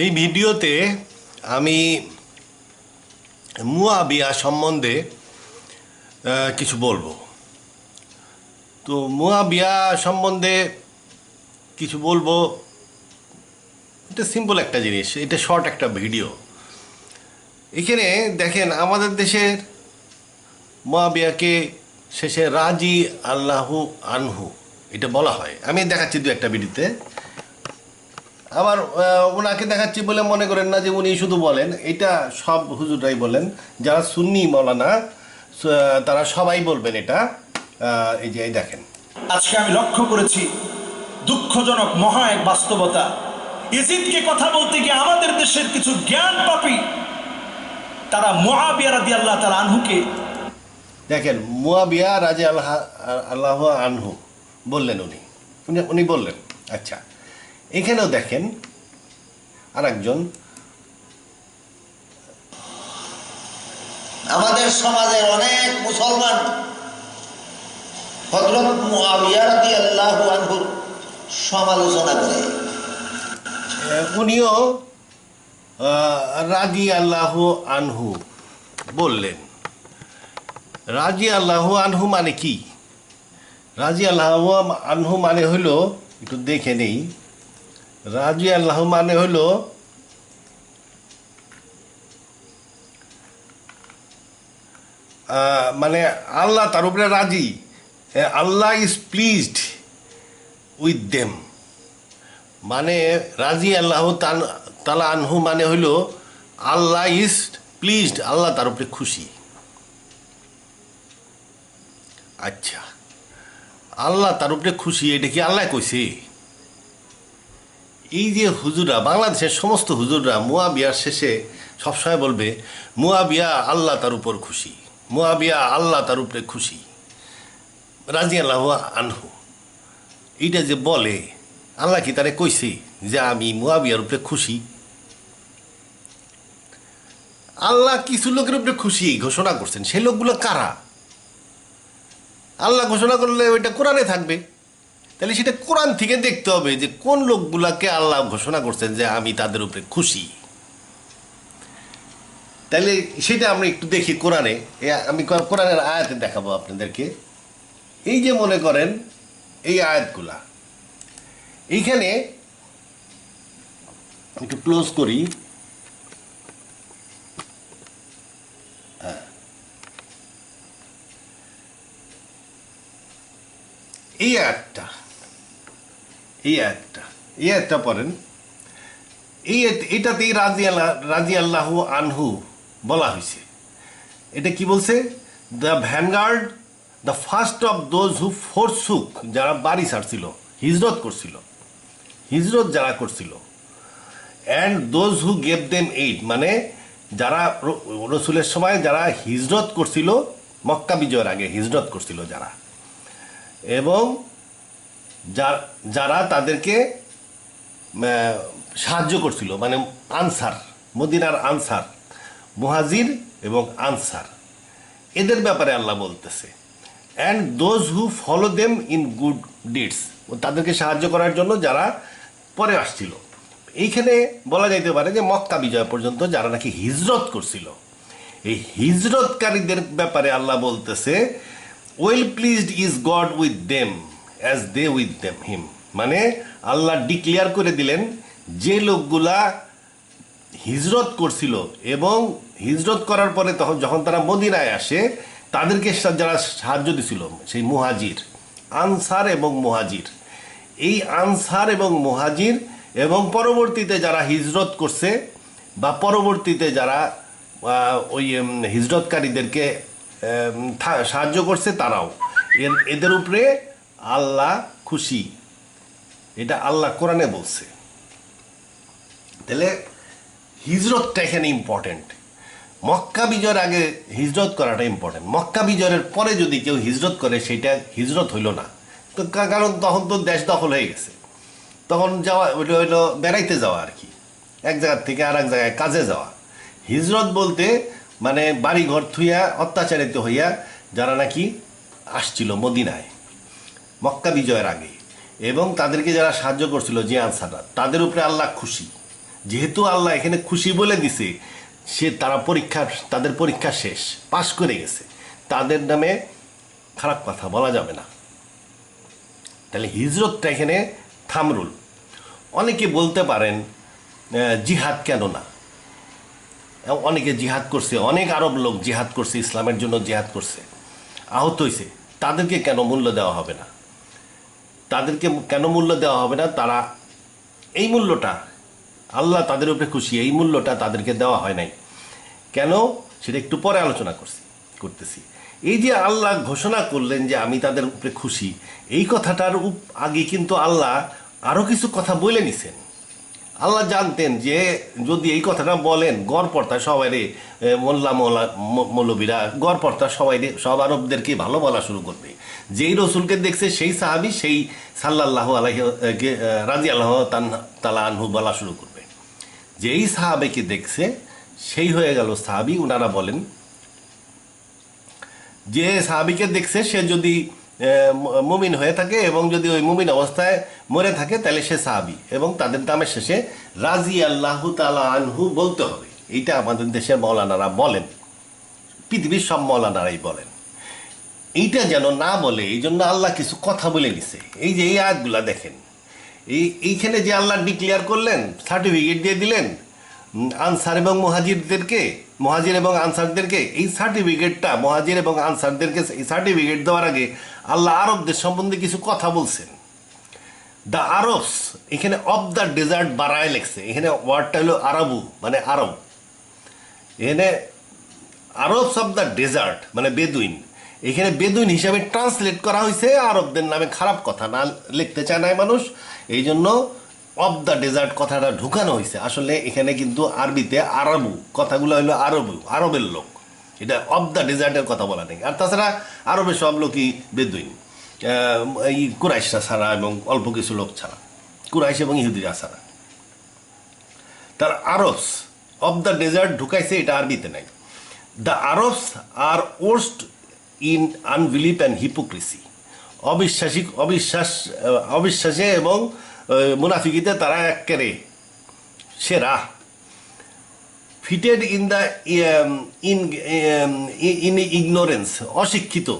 এই ভিডিওতে আমি মুয়াবিয়া সম্বন্ধে কিছু বলব। তো মুয়াবিয়া সম্বন্ধে কিছু বলব। এটা সিম্পল একটা জিনিস, এটা শর্ট একটা ভিডিও এখানে দেখেন, আমাদের দেশের মুয়াবিয়াকে শেষে রাজি আল্লাহু আনহু, এটা বলা হয়। আমি দেখাচ্ছি দু একটা ভিডিওতে আবার ওনাকে দেখাচ্ছি বলে মনে করেন না যে উনি শুধু বলেন। এটা সব হুজুরাই বলেন। যারা সুন্নি মৌলানা তারা সবাই বলবেন এটা। এই যে দেখেন। আজকে আমি লক্ষ্য করেছি দুঃখজনক মহা এক বাস্তবতা। ইজিদকে কথা বলতে গিয়ে আমাদের দেশের কিছু জ্ঞান পাপী তারা মহাবিয়া রাদি আল্লাহ তার আনহুকে দেখেন মুয়াবিয়া রাজে আল্লাহ আল্লাহ আনহু বললেন উনি উনি বললেন। আচ্ছা। এখানেও দেখেন আর একজন আমাদের সমাজের অনেক মুসলমান হজরত মুআবিয়া রাদিয়াল্লাহু আনহুর সমালোচনা করে। উনিও রাজি আল্লাহ আনহু বললেন। রাজি আল্লাহ আনহু মানে কি? রাজি আল্লাহ আনহু মানে হলো, একটু দেখে নেই। রাজি আল্লাহ মানে হলো মানে আল্লাহ তার উপরে রাজি। Allah is pleased with them মানে রাজি আল্লাহ তালা আনহু মানে হইল আল্লাহ ইজ প্লিজড আল্লাহ তার উপরে খুশি। আচ্ছা। আল্লাহ তার উপরে খুশি, এটা কি আল্লাহ কইছে? এই যে হুজুরা বাংলাদেশের সমস্ত হুজুররা মুয়াবিয়ার শেষে সবসময় বলবে, মুয়াবিয়া আল্লাহ তার উপর খুশি। মুয়াবিয়া আল্লাহ তার উপরে খুশি। রাজি আল্লাহ আনহু। এইটা যে বলে, আল্লাহ কি তারে কইছে যে আমি মুয়াবিয়ার উপরে খুশি? আল্লাহ কিছু লোকের উপরে খুশি ঘোষণা করছেন। সেই লোকগুলো কারা? আল্লাহ ঘোষণা করলে ওইটা কোরআনে থাকবে। তাহলে সেটা কোরআন থেকে দেখতে হবে যে কোন লোকগুলাকে আল্লাহ ঘোষণা করছেন যে আমি তাদের উপরে খুশি। তাহলে সেটা আমরা একটু দেখি কোরআনে। আমি কোরআনের আয়াতে দেখাবো আপনাদেরকে। এই যে মনে করেন, এই আয়াতগুলা। এইখানে একটু ক্লোজ করি। হ্যাঁ। এই একটা এই একটা এই একটা পড়েন। এই এটাতেই রাজি আল্লাহ রাজি আল্লাহ আনহু বলা হয়েছে। এটা কি বলছে? The vanguard the first of those who forsook যারা বাড়ি ছাড়ছিল, হিজরত করছিল, হিজরত যারা করছিল and those who gave them aid মানে যারা রসুলের সময় যারা হিজরত করছিল, মক্কা বিজয়ের আগে হিজরত করছিল যারা। এবং যারা তাদেরকে সাহায্য করছিল মানে আনসার, মদিনার আনসার, মুহাজির এবং আনসার। এদের ব্যাপারে আল্লাহ বলতেছে and those who follow them in good deeds তাদেরকে সাহায্য করার জন্য যারা পরে আসছিল। এইখানে বলা যাইতে পারে যে মক্কা বিজয় পর্যন্ত যারা নাকি হিজরত করছিল, এই হিজরতকারীদের ব্যাপারে আল্লাহ বলতেছে well pleased is God with them as they with them him মানে আল্লাহ ডিক্লেয়ার করে দিলেন, যে লোকগুলা হিজরত করছিল এবং হিজরত করার পরে তখন যখন তারা মদিনায় আসে, তাদেরকে যারা সাহায্য দিছিল, সেই মুহাজির, আনসার এবং মুহাজির। এই আনসার এবং মুহাজির এবং পরবর্তীতে যারা হিজরত করছে বা পরবর্তীতে যারা ওই হিজরতকারীদেরকে সাহায্য করছে তারাও। এদের উপরে আল্লাহ খুশি। এটা আল্লাহ কোরআনে বলছে। তাহলে হিজরতটা এখানে ইম্পর্টেন্ট মক্কা বিজয়ের আগে হিজরত করাটা ইম্পর্টেন্ট মক্কা বিজয়ের পরে যদি কেউ হিজরত করে, সেটা হিজরত হইল না। তো কারণ তখন তো দেশ দখল হয়ে গেছে। তখন যাওয়া ওইটা হইল বেড়াইতে যাওয়া আর কি। এক জায়গার থেকে আর এক জায়গায় কাজে যাওয়া। হিজরত বলতে মানে বাড়ি ঘর থুইয়া অত্যাচারিত হইয়া যারা নাকি আসছিল মদিনায়। মক্কা বিজয়ের আগে। এবং তাদেরকে যারা সাহায্য করছিল যে আনসাররা তাদের উপরে আল্লাহ খুশি। যেহেতু আল্লাহ এখানে খুশি বলে দিছে, সে তারা পরীক্ষা, তাদের পরীক্ষা শেষ, পাশ করে গেছে। তাদের নামে খারাপ কথা বলা যাবে না। তাহলে হিজরতটা এখানে থামরুল। অনেকে বলতে পারেন জিহাদ কেন না? অনেকে জিহাদ করছে, অনেক আরব লোক জিহাদ করছে, ইসলামের জন্য জিহাদ করছে। আহত হয়েছে তাদেরকে কেন মূল্য দেওয়া হবে না? তাদেরকে কেন মূল্য দেওয়া হবে না? তারা এই মূল্যটা, আল্লাহ তাদের উপরে খুশি, এই মূল্যটা তাদেরকে দেওয়া হয় নাই। কেন? সেটা একটু পরে আলোচনা করছি, করতেছি। এই যে আল্লাহ ঘোষণা করলেন যে আমি তাদের উপরে খুশি, এই কথাটার আগে কিন্তু আল্লাহ আরও কিছু কথা বলে নিছেন। আল্লাহ জানতেন যে যদি এই কথাটা বলেন গড় পড়তা সবাই রে মোল্লা মোল্লা মৌলবীরা গড় পড়তা সবাই সব আরবদেরকে ভালো বলা শুরু করবে। যেই রসুলকে দেখছে, সেই সাহাবি, সেই সাল্লাহ আলাহ রাজি আল্লাহ তালা আনহু বলা শুরু করবে। যেই সাহাবেকে দেখছে, সেই হয়ে গেল সাহাবি। ওনারা বলেন যে সাহাবিকে দেখছে, সে যদি মুমিন হয়ে থাকে এবং যদি ওই মুমিন অবস্থায় মরে থাকে, তাহলে সে সাহাবি এবং তাদের দামের শেষে রাজি আল্লাহ তালা আনহু বলতে হবে। এইটা আমাদের দেশের মৌলানারা বলেন। পৃথিবীর সব মৌলানারাই বলেন। এইটা যেন না বলে এই জন্য আল্লাহ কিছু কথা বলে নিছে। এই যে এই আয়াতগুলা দেখেন। এই, এইখানে যে আল্লাহ ডিক্লেয়ার করলেন, সার্টিফিকেট দিয়ে দিলেন আনসার এবং মহাজিরদেরকে, মহাজির এবং আনসারদেরকে, এই সার্টিফিকেটটা, মহাজির এবং আনসারদেরকে এই সার্টিফিকেট দেওয়ার আগে আল্লাহ আরবদের সম্বন্ধে কিছু কথা বলছেন। দ্য আরবস এখানে অফ দ্য ডেজার্ট বাড়ায় লেখছে। এখানে ওয়ার্ডটা হলো আরবু মানে আরব। এখানে আরবস অফ দ্য ডেজার্ট মানে বেদুইন। এখানে বেদুইন হিসাবে ট্রান্সলেট করা হয়েছে আরবদের নামে খারাপ কথা, না লিখতে চায় না মানুষ। এই জন্য অফ দ্য ডেজার্ট কথাটা ঢুকানো হয়েছে। আসলে এখানে কিন্তু আরবিতে আরবু, কথাগুলো হলো আরবু, আরবের লোক। এটা অফ দ্য ডেজার্টের কথা বলা নেই। আর তাছাড়া আরবের সব লোকই বেদুইন। এই কুরাইশরা ছাড়া এবং অল্প কিছু লোক ছাড়া। কুরাইশ এবং ইহুদিরা ছাড়া। তার আরবস অফ দ্য ডেজার্ট ঢুকাইছে, এটা আরবিতে নাই। The Arabs are worst in unbelief and hypocrisy অবিশ্বাসী, অবিশ্বাস, অবিশ্বাসে এবং মুনাফিকিতে তারা একেবারে সেরা। Fitted in the in in ignorance অশিক্ষিত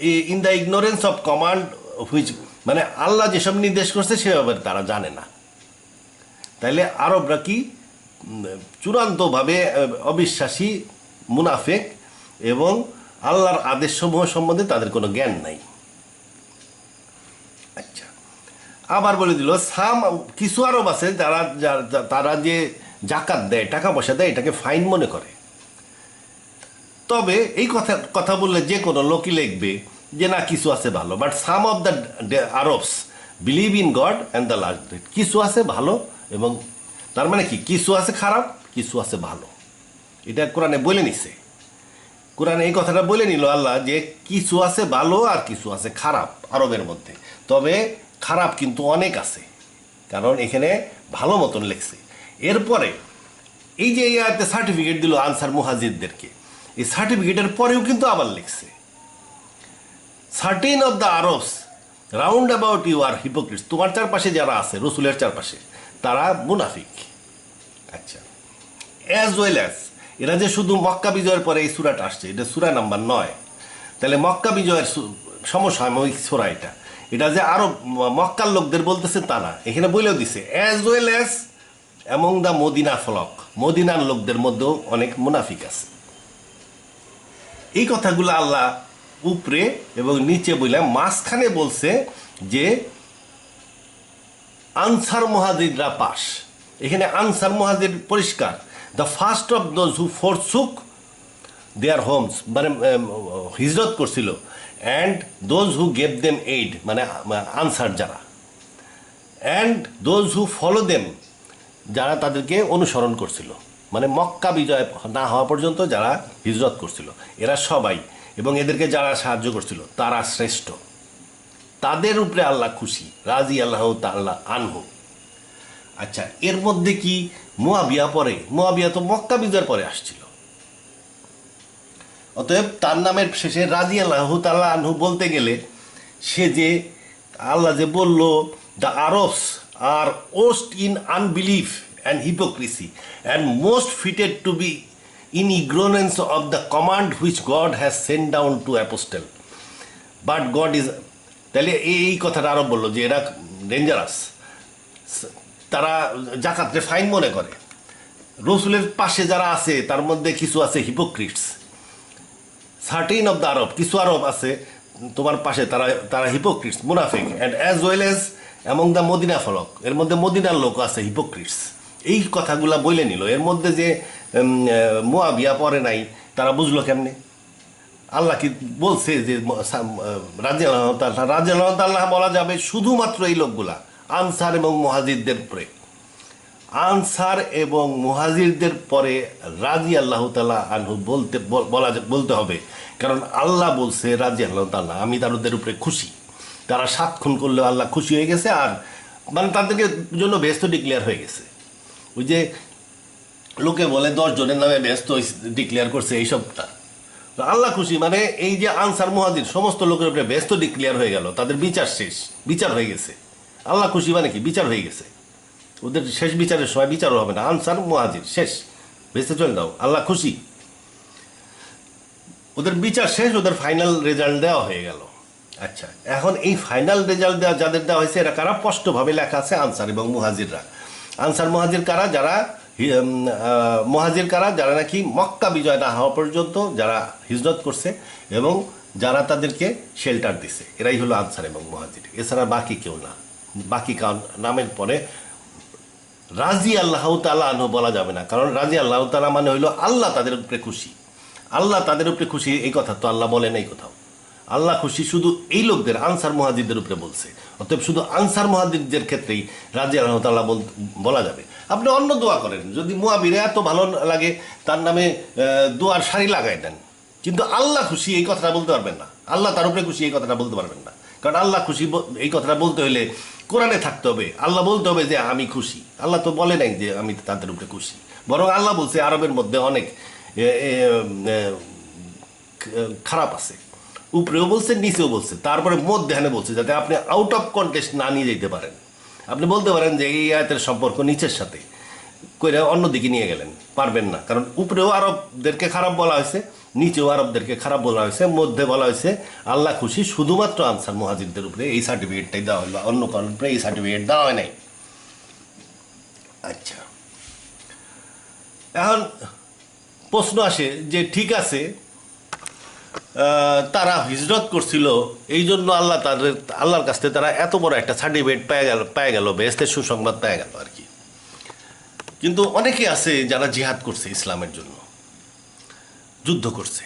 in the ignorance of command which মানে আল্লাহ যেসব নির্দেশ করছে সেভাবে তারা জানে না। তাইলে আরবরা কি চূড়ান্তভাবে অবিশ্বাসী, মুনাফেক এবং আল্লাহর আদেশসমূহ সম্বন্ধে তাদের কোনো জ্ঞান নাই। আচ্ছা আবার বলে দিল, সাম, কিছু আরব আছে যারা- তারা যে জাকাত দেয়, টাকা পয়সা দেয়, এটাকে ফাইন মনে করে। তবে এই কথা কথা বললে যে কোনো লোকই লিখবে যে, না, কিছু আছে ভালো। But some of the Arabs believe in God and the last date কিছু আছে ভালো এবং তার মানে কি? কিছু আছে খারাপ, কিছু আছে ভালো। এটা কোরআনে বলে নিছে। কোরআনে এই কথাটা বলে নিল আল্লাহ যে, কিছু আছে ভালো আর কিছু আছে খারাপ আরবের মধ্যে। তবে খারাপ কিন্তু অনেক আছে। কারণ এখানে ভালো মতন লেখছে। এরপরে, এই যে এই সার্টিফিকেট দিল আনসার মুহাজিদদেরকে এই সার্টিফিকেটের পরেও কিন্তু আবার লিখছে। Certain of the Arabs round about you are hypocrites তোমার চারপাশে যারা আছে, রসুলের চারপাশে, তারা মুনাফিক। আচ্ছা অ্যাজ ওয়েল অ্যাজ এরা যে শুধু মক্কা বিজয়ের পরে এই সুরাটা আসছে, এটা সুরা নাম্বার নয়। তাহলে মক্কা বিজয়ের সমসাময়িক সুরা এটা। এটা যে আরও ম- মক্কার লোকদের বলতেছে তা না। এখানে বলেও দিছে as well as among the Madina folk. মদিনার লোকদের মধ্যেও অনেক মুনাফিক আছে। এই কথাগুলো আল্লাহ উপরে এবং নিচে বলে মাঝখানে বলছে যে, আনসার মহাজিররা পাস এখানে আনসার মহাজির পরিষ্কার। The first of those who forsook their homes মানে হিজরত করছিল। And those who gave them aid মানে আনসার যারা। And those who follow them যারা তাদেরকে অনুসরণ করছিল। মানে মক্কা বিজয় না হওয়া পর্যন্ত যারা হিজরত করছিল। এরা সবাই এবং এদেরকে যারা সাহায্য করছিল, তারা শ্রেষ্ঠ। তাদের উপরে আল্লাহ খুশি রাজি আল্লাহ তাল্লাহ আনহু। আচ্ছা এর মধ্যে কি মোয়াবিয়া পরে? মোয়াবিয়া তো মক্কা বিজয়ের পরে আসছিল। অতএব তার নামের শেষে রাজি আল্লাহ তাল্লাহ আনহু বলতে গেলে সে যে, আল্লাহ যে বলল the Arabs are worst in unbelief and hypocrisy, and most fitted to be in ignorance of the command which God has sent down to apostle. But God is তাহলে এই কথাটা আরও বলল যে এরা ডেঞ্জারাস তারা জাকাতরে ফাইন মনে করে। রসুলের পাশে যারা আছে তার মধ্যে কিছু আছে hypocrites certain of the Arab কিছু আরব আছে তোমার পাশে তারা তারা হিপোক্রিটস মুনাফিক। And as well as among the Madina folk. এর মধ্যে মদিনার লোক আছে হিপোক্রিটস এই কথাগুলা বলে নিল। এর মধ্যে যে মোয়াবিয়া পরে নাই, তারা বুঝলো কেমনে? আল্লাহ কি বলছে যে রাজা রাজা আল্লাহ বলা যাবে শুধুমাত্র এই লোকগুলা, আনসার এবং মহাজিদদের পরে আনসার এবং মুহাজিরদের পরে রাজি আল্লাহ তালা আনহু বলতে, বলা বলতে হবে। কারণ আল্লাহ বলছে রাজি আল্লাহ তাল্লাহ আমি তাদের উপরে খুশি। তারা সাত খুন করলেও আল্লাহ খুশি হয়ে গেছে, আর মানে তাদেরকে জন্য ব্যস্ত ডিক্লেয়ার হয়ে গেছে। ওই যে লোকে বলে দশ জনের নামে ব্যস্ত ডিক্লেয়ার করছে এইসবটা। তো আল্লাহ খুশি মানে এই যে আনসার মুহাজির, সমস্ত লোকের উপরে ব্যস্ত ডিক্লেয়ার হয়ে গেল, তাদের বিচার শেষ, বিচার হয়ে গেছে। আল্লাহ খুশি মানে কি? বিচার হয়ে গেছে। ওদের শেষ বিচারের সময় বিচারও হবে না। আনসার মুহাজির, শেষ। বেঁচে চলে দাও আল্লাহ খুশি। ওদের বিচার শেষ, ওদের ফাইনাল রেজাল্ট দেওয়া হয়ে গেল। আচ্ছা এখন এই ফাইনাল রেজাল্ট দেওয়া যাদের দেওয়া হয়েছে, এরা কারা? স্পষ্টভাবে লেখা আছে আনসার এবং মুহাজিররা। আনসার, মুহাজির কারা? যারা মুহাজির কারা? যারা নাকি মক্কা বিজয় না হওয়া পর্যন্ত যারা হিজরত করছে এবং যারা তাদেরকে শেল্টার দিছে। এরাই হলো আনসার এবং মুহাজির। এছাড়া বাকি কেউ না। বাকি নামের পরে রাজি আল্লাহ তালা আনহু বলা যাবে না। কারণ রাজি আল্লাহ তালা মানে হইল আল্লাহ তাদের উপরে খুশি। আল্লাহ তাদের উপরে খুশি, এই কথা তো আল্লাহ বলেন এই কোথাও। আল্লাহ খুশি শুধু এই লোকদের, আনসার মহাজিদদের উপরে বলছে। অতএব শুধু আনসার মহাজিদদের ক্ষেত্রেই রাজি আল্লাহ তাল্লাহ বলা যাবে। আপনি অন্য দোয়া করেন। যদি মুয়াবিরে এত ভালো লাগে, তার নামে দোয়ার শাড়ি লাগাই দেন। কিন্তু আল্লাহ খুশি এই কথাটা বলতে পারবেন না। আল্লাহ তার উপরে খুশি এই কথাটা বলতে পারবেন না। কারণ আল্লাহ খুশি এই কথাটা বলতে হলে কোরআনে থাকতে হবে। আল্লাহ বলতে হবে যে, আমি খুশি। আল্লাহ তো বলে নাই যে, আমি তাদের উপরে খুশি। বরং আল্লাহ বলছে, আরবের মধ্যে অনেক খারাপ আছে। উপরেও বলছে, নিচেও বলছে। তারপরে মধ্যাহ্নে বলছে, যাতে আপনি আউট অফ কন্টেস্ট না নিয়ে যেতে পারেন। আপনি বলতে পারেন যে এই আয়াতের সম্পর্ক নিচের সাথে কইরা অন্যদিকে নিয়ে গেলেন, পারবেন না। কারণ উপরেও আরবদেরকে খারাপ বলা হয়েছে, নিচেও আরবদেরকে খারাপ বলা হয়েছে, মধ্যে বলা হয়েছে, আল্লাহ খুশি শুধুমাত্র আনসার মহাজিদদের উপরে এই সার্টিফিকেটটাই দেওয়া হলো, অন্য কারোর উপরে এই সার্টিফিকেট দেওয়া হয় নাই। আচ্ছা। এখন প্রশ্ন আসে যে ঠিক আছে তারা হিজরত করছিল এই জন্য আল্লাহ তাদের, আল্লাহর কাছ থেকে তারা এত বড় একটা সার্টিফিকেট পেয়ে গেল পেয়ে গেল, বেহেস্তের সুসংবাদ পেয়ে গেল আর কি। কিন্তু অনেকে আছে যারা জিহাদ করছে ইসলামের জন্য, যুদ্ধ করছে।